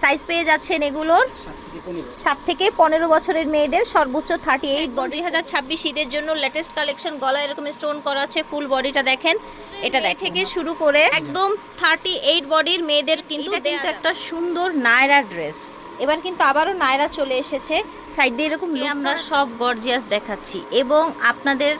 Size পেয়ে যাচ্ছেন এগুলোর সাত থেকে পনেরো বছরের মেয়েদের সর্বোচ্চ থার্টি এইট দুই হাজার ছাব্বিশ ঈদের জন্য লেটেস্ট কালেকশন গলা এরকম স্টোন করা আছে ফুল বডিটা দেখেন। এটা দেখ থেকে শুরু করে একদম থার্টি এইট বডির মেয়েদের কিন্তু কিন্তু একটা সুন্দর নায়রা ড্রেস এবার কিন্তু আবারও নায়রা চলে এসেছে। সাইড দিয়ে এরকম আমরা সব গর্জিয়াস দেখাচ্ছি। এবং আপনাদের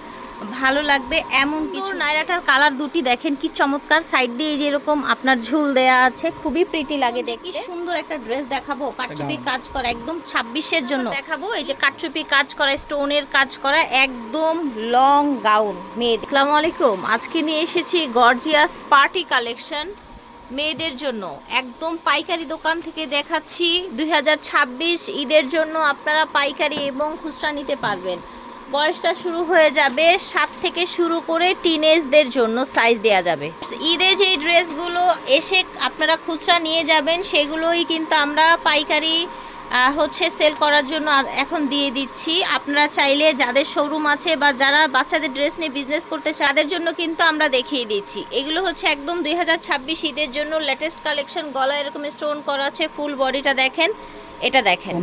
ভালো লাগবে এমন কিছু। নায়রাটার কালার দুটি দেখেন কি চমৎকার। সাইড দিয়ে এই যে এরকম আপনার ঝুল দেয়া আছে খুবই প্রিটি লাগে দেখি সুন্দর একটা ড্রেস দেখাবো কাটচুপি কাজ করা একদম ছাব্বিশের জন্য। দেখাবো এই যে কাটচুপি কাজ করা স্টোনের কাজ করা একদম লং গাউন মেয়ে আসসালামু আলাইকুম আজকে নিয়ে এসেছি গর্জিয়াস পার্টি কালেকশন মেয়েদের জন্য। একদম পাইকারি দোকান থেকে দেখাচ্ছি দুই হাজার ছাব্বিশ ঈদের জন্য আপনারা পাইকারি এবং খুচরা নিতে পারবেন। বয়সটা শুরু হয়ে যাবে সাত থেকে শুরু করে টিনেজদের জন্য সাইজ দেয়া যাবে। ঈদে যে ড্রেসগুলো এসে আপনারা খুচরা নিয়ে যাবেন, সেগুলোই কিন্তু আমরা পাইকারি হচ্ছে সেল করার জন্য এখন দিয়ে দিচ্ছি। আপনারা চাইলে যাদের শোরুম আছে বা যারা বাচ্চাদের ড্রেস নিয়ে বিজনেস করতে চায় তাদের জন্য কিন্তু আমরা দেখিয়ে দিচ্ছি। এগুলো হচ্ছে একদম দুই হাজার ছাব্বিশ ঈদের জন্য লেটেস্ট কালেকশন গলা এরকম স্টোন করা আছে ফুল বডিটা দেখেন এটা দেখেন।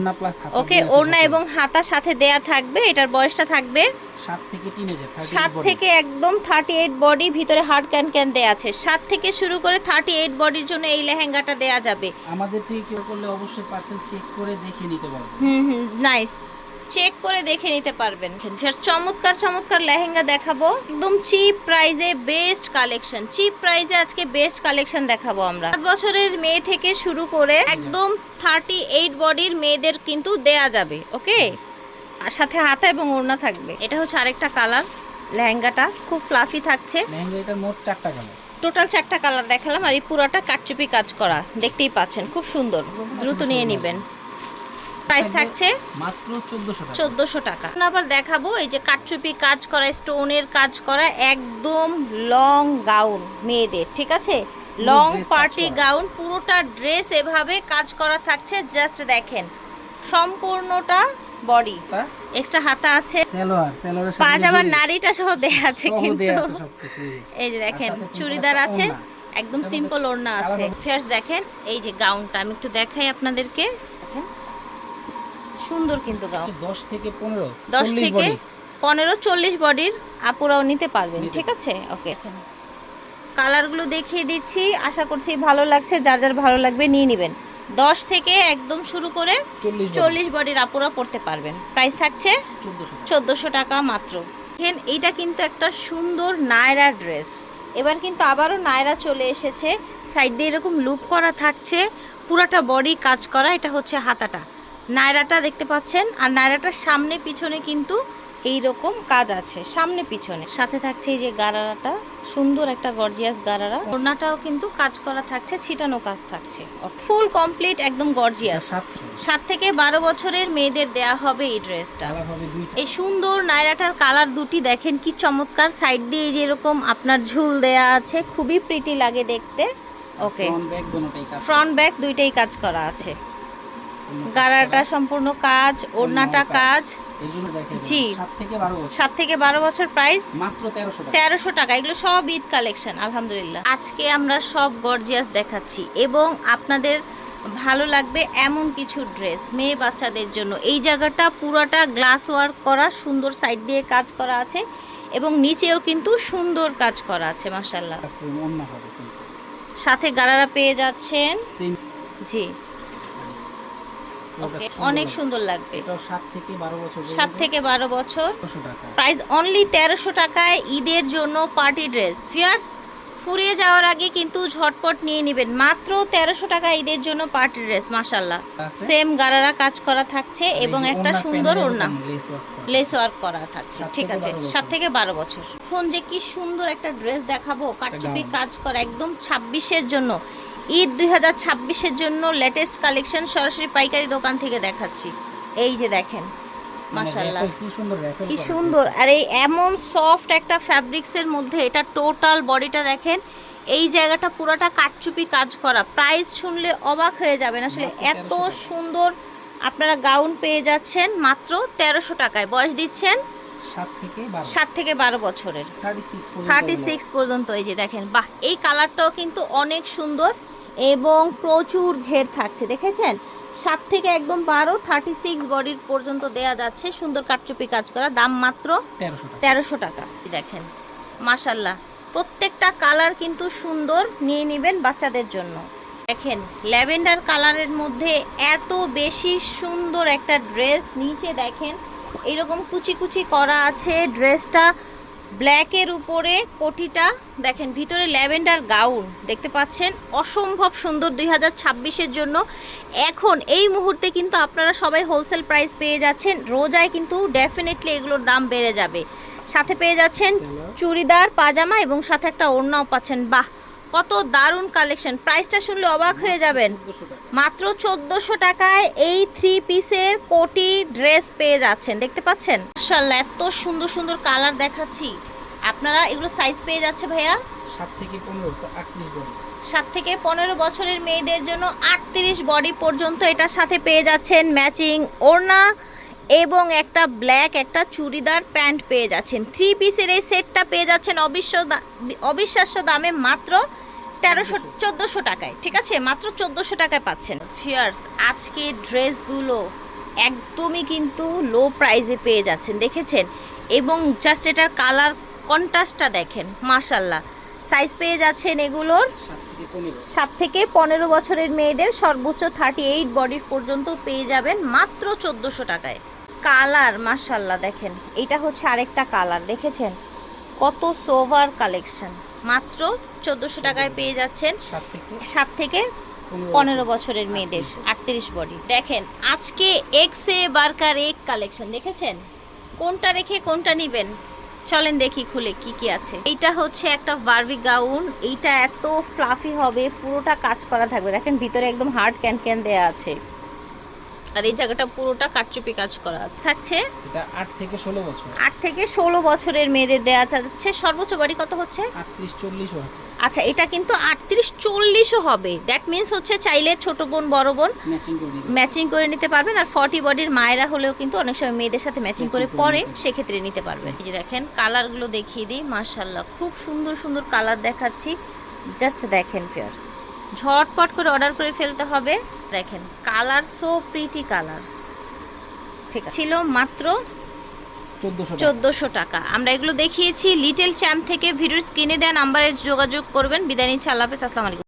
ওকে ওড়না এবং হাতা সাথে দেয়া থাকবে এটার বয়সটা থাকবে সাত থেকে একদম থার্টি এইট বডি ভিতরে হার্ড ক্যান ক্যান দেয়া আছে। সাত থেকে শুরু করে থার্টি এইট বডির জন্য এই লেহেঙ্গাটা দেয়া যাবে। আমাদের থেকে কেউ করলে অবশ্যই পার্সেল চেক করে দেখে নিতে পারবে। হুম হুম নাইস চেক করে দেখে নিতে পারবেন। চমৎকার চমৎকার লেহেঙ্গা দেখাবো। একদম চিপ প্রাইজে বেস্ট কালেকশন চিপ প্রাইজে আজকে বেস্ট কালেকশন দেখাবো আমরা। সাত বছরের মেয়ে থেকে শুরু করে একদম থার্টি এইট বডির মেয়েদের কিন্তু দেয়া যাবে ওকে সাথে হাতা এবং ওড়না থাকবে। এটা হচ্ছে আরেকটা কালার লেহেঙ্গাটা। খুব ফ্লাফি থাকছে। লেহেঙ্গা এটা মোট চারটা কালার টোটাল চারটা কালার দেখালাম আর এই পুরোটা কাটচুপি কাজ করা। দেখতেই পাচ্ছেন খুব সুন্দর। দ্রুত নিয়ে নেবেন। প্রাইস থাকছে মাত্র চোদ্দশো টাকা। চোদ্দোশো টাকা। এখন আবার দেখাবো এই যে কাটচুপি কাজ করা স্টোনের কাজ করা একদম লং গাউন মেয়েদের ঠিক আছে? লং পার্টি গাউন পুরোটা ড্রেস এভাবে কাজ করা থাকছে জাস্ট দেখেন। সম্পূর্ণটা বডি। তা এক্সট্রা হাতা আছে সেলোয়ার সেলোয়ারের সাথে হুডি। নারীটা সহ দেয়া আছে কিন্তু। এই যে। দেখেন চুড়িদার আছে একদম সিম্পল ওড়না আছে। ফার্স্ট দেখেন এই যে গাউনটা আমি একটু দেখাই আপনাদেরকে। দেখেন। সুন্দর কিন্তু গাউন। হচ্ছে দশ থেকে পনেরো দশ চল্লিশ থেকে body। পনেরো চল্লিশ বডির আপুরাও নিতে পারবেন ঠিক আছে? ওকে কালারগুলো দেখিয়ে দিচ্ছি আশা করছি ভালো লাগছে যার যার ভালো লাগবে নিয়ে নেবেন। দশ থেকে একদম শুরু করে চল্লিশ বডির আপুরা পড়তে পারবেন। প্রাইস থাকছে চোদ্দশো টাকা। মাত্র। দেখেন এইটা কিন্তু একটা সুন্দর নায়রা ড্রেস এবার কিন্তু আবারও নায়রা চলে এসেছে। সাইড দিয়ে এরকম লুপ করা থাকছে। পুরাটা বডি কাজ করা এটা হচ্ছে হাতাটা। নায়রাটা দেখতে পাচ্ছেন আর নায়রাটার সামনে পিছনে কিন্তু এই রকম কাজ আছে সামনে পিছনে। সাথে থাকছে এই যে গারারাটা সুন্দর একটা গর্জিয়াস গারারা। ওড়নাটাও কিন্তু কাজ করা থাকছে ছিটানো কাজ থাকছে। ফুল কমপ্লিট একদম গর্জিয়াস সাত থেকে। বারো বছরের মেয়েদের দেয়া হবে এই ড্রেসটা এই সুন্দর নায়রাটার কালার দুটি দেখেন কি চমৎকার। সাইড দিয়ে এই যে এরকম আপনার ঝুল দেয়া আছে খুবই প্রিটি লাগে দেখতে। ওকে ফ্রন্ট ব্যাক দুইটাই কাজ করা আছে। গারাটা সম্পূর্ণ কাজ ওড়নাটা কাজ। জি। সাত থেকে বারো বছর। প্রাইস মাত্র তেরোশো টাকা। এগুলো সব ঈদ কালেকশন আলহামদুলিল্লাহ। আজকে আমরা সব গর্জিয়াস দেখাচ্ছি এবং আপনাদের ভালো লাগবে এমন কিছু ড্রেস মেয়ে বাচ্চাদের জন্য। এই জায়গাটা পুরাটা গ্লাস ওয়ার্ক করা সুন্দর সাইড দিয়ে কাজ করা আছে এবং নিচেও কিন্তু সুন্দর কাজ করা আছে মাসাল্লাহ। সাথে গারারা পেয়ে যাচ্ছেন। জি। ওকে অনেক সুন্দর লাগবে। সাত থেকে বারো বছর প্রাইস অনলি তেরোশো টাকায় ঈদের জন্য পার্টি ড্রেস ফিয়ার্স ফুরিয়ে যাওয়ার আগে কিন্তু ঝটপট নিয়ে নেবেন। মাত্র তেরোশো টাকা ঈদের জন্য পার্টি ড্রেস মাসাল্লাহ সেম গারারা কাজ করা থাকছে এবং একটা সুন্দর ওড়না। লেস ওয়ার্ক করা। থাকছে ঠিক আছে। সাত থেকে বারো বছর। এখন যে কি সুন্দর একটা ড্রেস দেখাবো কাটচুপি কাজ করা একদম ছাব্বিশের জন্য। ঈদ দুই হাজার ছাব্বিশের জন্য লেটেস্ট কালেকশন সরাসরি পাইকারি দোকান থেকে দেখাচ্ছি। এই যে দেখেন মানে raffle, কি সুন্দর raffle কি সুন্দর। আর এই এমন সফট একটা ফ্যাব্রিক্সের মধ্যে এটা টোটাল বডিটা দেখেন এই জায়গাটা পুরোটা কাটচুপি কাজ করা। প্রাইস শুনলে অবাক হয়ে যাবেন। আসলে এত সুন্দর আপনারা গাউন পেয়ে যাচ্ছেন মাত্র তেরোশো টাকায়। বয়স দিচ্ছেন সাত থেকে বারো। সাত থেকে বারো বছরের। থার্টি সিক্স পর্যন্ত এই যে দেখেন। বাহ এই কালারটাও কিন্তু অনেক সুন্দর। এবং প্রচুর ঘের থাকছে দেখেছেন? সাত থেকে একদম বারো থার্টি সিক্স বডির পর্যন্ত দেয়া যাচ্ছে সুন্দর কাটচুপি কাজ করা দাম মাত্র তেরোশো টাকা। দেখেন মাশাল্লাহ প্রত্যেকটা কালার কিন্তু সুন্দর নিয়ে নেবেন বাচ্চাদের জন্য। দেখেন ল্যাভেন্ডার কালারের মধ্যে এত বেশি সুন্দর একটা ড্রেস নিচে দেখেন এরকম কুচি কুচি করা আছে ড্রেসটা ব্ল্যাকের উপরে কোটিটা দেখেন ভিতরে ল্যাভেন্ডার গাউন দেখতে পাচ্ছেন? অসম্ভব সুন্দর দুই হাজার ছাব্বিশের জন্য। এখন এই মুহূর্তে কিন্তু আপনারা সবাই হোলসেল প্রাইস পেয়ে যাচ্ছেন। রোজায় কিন্তু ডেফিনেটলি এগুলোর দাম বেড়ে যাবে। সাথে পেয়ে যাচ্ছেন চুড়িদার পাজামা এবং সাথে একটা ওড়নাও পাচ্ছেন। বাহ! কত দারুণ কালেকশন প্রাইসটা শুনলে অবাক হয়ে যাবেন। মাত্র চোদ্দোশো টাকায় এই থ্রি পিসের কোটি ড্রেস পেয়ে যাচ্ছেন। দেখতে পাচ্ছেন? এত সুন্দর সুন্দর কালার দেখাচ্ছি। আপনারা এগুলো সাইজ পেয়ে যাচ্ছে ভাইয়া? সাত থেকে পনেরো আটত্রিশ বডি। সাত থেকে পনেরো বছরের মেয়েদের জন্য আটত্রিশ বডি পর্যন্ত এটার সাথে পেয়ে যাচ্ছেন ম্যাচিং ওড়না। এবং একটা ব্ল্যাক একটা চুড়িদার প্যান্ট পেয়ে যাচ্ছেন। থ্রি পিসের এই সেটটা পেয়ে যাচ্ছেন অবিশ্ব অবিশ্বাস্য দামে মাত্র তেরোশো চোদ্দোশো টাকায়। ঠিক আছে? মাত্র চোদ্দোশো টাকায় পাচ্ছেন। ফিয়ার্স আজকে ড্রেসগুলো একদমই কিন্তু লো প্রাইসে পেয়ে যাচ্ছেন দেখেছেন? এবং জাস্ট এটার কালার কন্ট্রাস্টটা দেখেন মাশাল্লাহ সাইজ পেয়ে যাচ্ছেন এগুলোর সাত থেকে পনেরো। বছরের মেয়েদের সর্বোচ্চ থার্টি এইট বডির পর্যন্ত পেয়ে যাবেন মাত্র চোদ্দোশো টাকায়। কালার মাশাল্লাহ দেখেন। এটা হচ্ছে আরেকটা কালার দেখেছেন? কত সোভার কালেকশন। মাত্র চোদ্দোশো টাকায় পেয়ে যাচ্ছেন সাত থেকে সাত থেকে পনেরো বছরের মেয়েদের আটত্রিশ। বডি। দেখেন আজকে এক্সে বার্কার এক কালেকশন দেখেছেন? কোনটা রেখে কোনটা নিবেন? চলেন দেখি খুলে কি কি আছে। এইটা হচ্ছে একটা বারবি গাউন এইটা এত ফ্লাফি হবে পুরোটা কাজ করা থাকবে। দেখেন ভিতরে একদম হার্ড ক্যান ক্যান দেয়া আছে। আর এই জায়গাটা পুরোটা কাটচুপি কাজ করা আছে। থাকছে এটা আট থেকে ষোলো বছর। আট থেকে ষোলো বছরের মেয়েদের দেয়া যাচ্ছে সর্বোচ্চ বাড়ি কত হচ্ছে? আটত্রিশ চল্লিশও আছে। আচ্ছা এটা কিন্তু আটত্রিশ চল্লিশও হবে। দ্যাট মিন্স হচ্ছে চাইলে ছোট বোন বড় বোন ম্যাচিং করে দিতে ম্যাচিং করে নিতে পারবেন। আর ফর্টি বডির মায়েরা হলেও কিন্তু অনেক সময় মেয়েদের সাথে ম্যাচিং করে পরে। সেক্ষেত্রে নিতে পারবেন। এই যে দেখেন কালারগুলো দেখিয়ে দিই। মার্শাল্লাহ খুব সুন্দর সুন্দর কালার দেখাচ্ছি। জাস্ট দেখেন ফিয়ার্স ঝটপট করে অর্ডার করে ফেলতে হবে। দেখেন কালার সো প্রিটি কালার ঠিক আছে। ছিল মাত্র চোদ্দোশো চোদ্দোশো টাকা। আমরা এগুলো দেখিয়েছি লিটল চ্যাম্প থেকে ভিডিও স্ক্রিনে দেওয়া নাম্বারে যোগাযোগ করবেন। বিদায় নিচ্ছি আল্লাহ হাফেজ আসসালামু আলাইকুম।